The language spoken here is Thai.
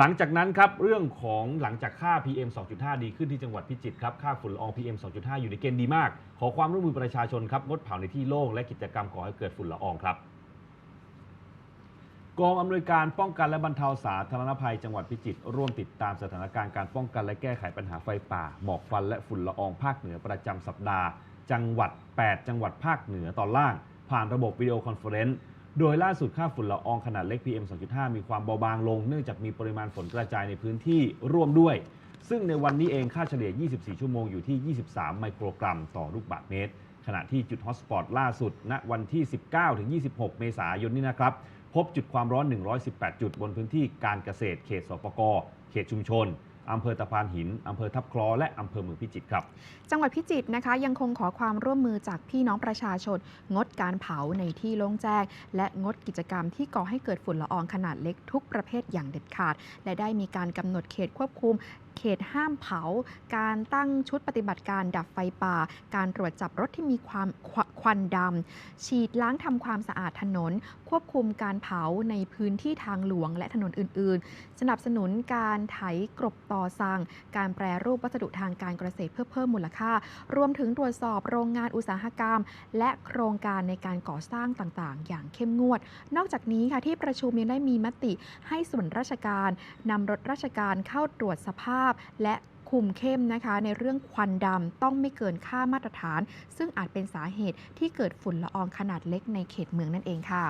หลังจากนั้นครับเรื่องของหลังจากค่า PM 2.5 ดีขึ้นที่จังหวัดพิจิตรครับค่าฝุ่นละออง PM 2.5 อยู่ในเกณฑ์ดีมาก ขอความร่วมมือประชาชนครับงดเผาในที่โล่งและกิจกรรมก่อให้เกิดฝุ่นละอองครับกองอำนวยการป้องกันและบรรเทาสาธารณภัยจังหวัดพิจิตรร่วมติดตามสถานการณ์การป้องกันและแก้ไขปัญหาไฟป่า หมอกควันและฝุ่นละอองภาคเหนือประจำสัปดาห์ จังหวัด 8 จังหวัดภาคเหนือตอนล่าง ผ่านระบบวิดีโอคอนเฟอเรนซ์โดยล่าสุดค่าฝุ่นละอองขนาดเล็ก PM 2.5 มีความเบาบางลง เนื่องจากมีปริมาณฝนกระจายในพื้นที่ร่วมด้วย ซึ่งในวันนี้เองค่าเฉลี่ย 24 ชั่วโมงอยู่ที่ 23 ไมโครกรัมต่อลูกบาศก์เมตร ขณะที่จุดฮอตสปอตล่าสุด ณ วันที่ 19-26 เมษายนนี้นะครับ พบจุดความร้อน 118 จุดบนพื้นที่การเกษตร เขตสปก เขตชุมชน อำเภอตะพานหินอำเภอทับคลอและอำเภอเมืองพิจิตรครับ จังหวัดพิจิตรนะคะ ยังคงขอความร่วมมือจากพี่น้องประชาชน งดการเผาในที่โล่งแจ้ง และงดกิจกรรมที่ก่อให้เกิดฝุ่นละอองขนาดเล็กทุกประเภทอย่างเด็ดขาด และได้มีการกำหนดเขตควบคุม เขตห้ามเผา การตั้งชุดปฏิบัติการดับไฟป่า การตรวจจับรถที่มีความควควันดำ ฉีดล้างทำความสะอาดถนน ควบคุมการเผาในพื้นที่ทางหลวงและถนนอื่น ๆ สนับสนุนการไถกรบต่อสั่งการแปรรูปวัสดุทางการเกษตรเพื่อเพิ่มมูลค่า รวมถึงตรวจสอบโรงงานอุตสาหกรรม และโครงการในการก่อสร้างต่าง ๆ อย่างเข้มงวด นอกจากนี้ค่ะที่ประชุมยังได้มีมติให้ส่วนราชการนำรถราชการเข้าตรวจสภาพาพ และคุมเข้มนะคะ ในเรื่องควันดำต้องไม่เกินค่ามาตรฐาน ซึ่งอาจเป็นสาเหตุที่เกิดฝุ่นละอองขนาดเล็กในเขตเมืองนั่นเองค่ะ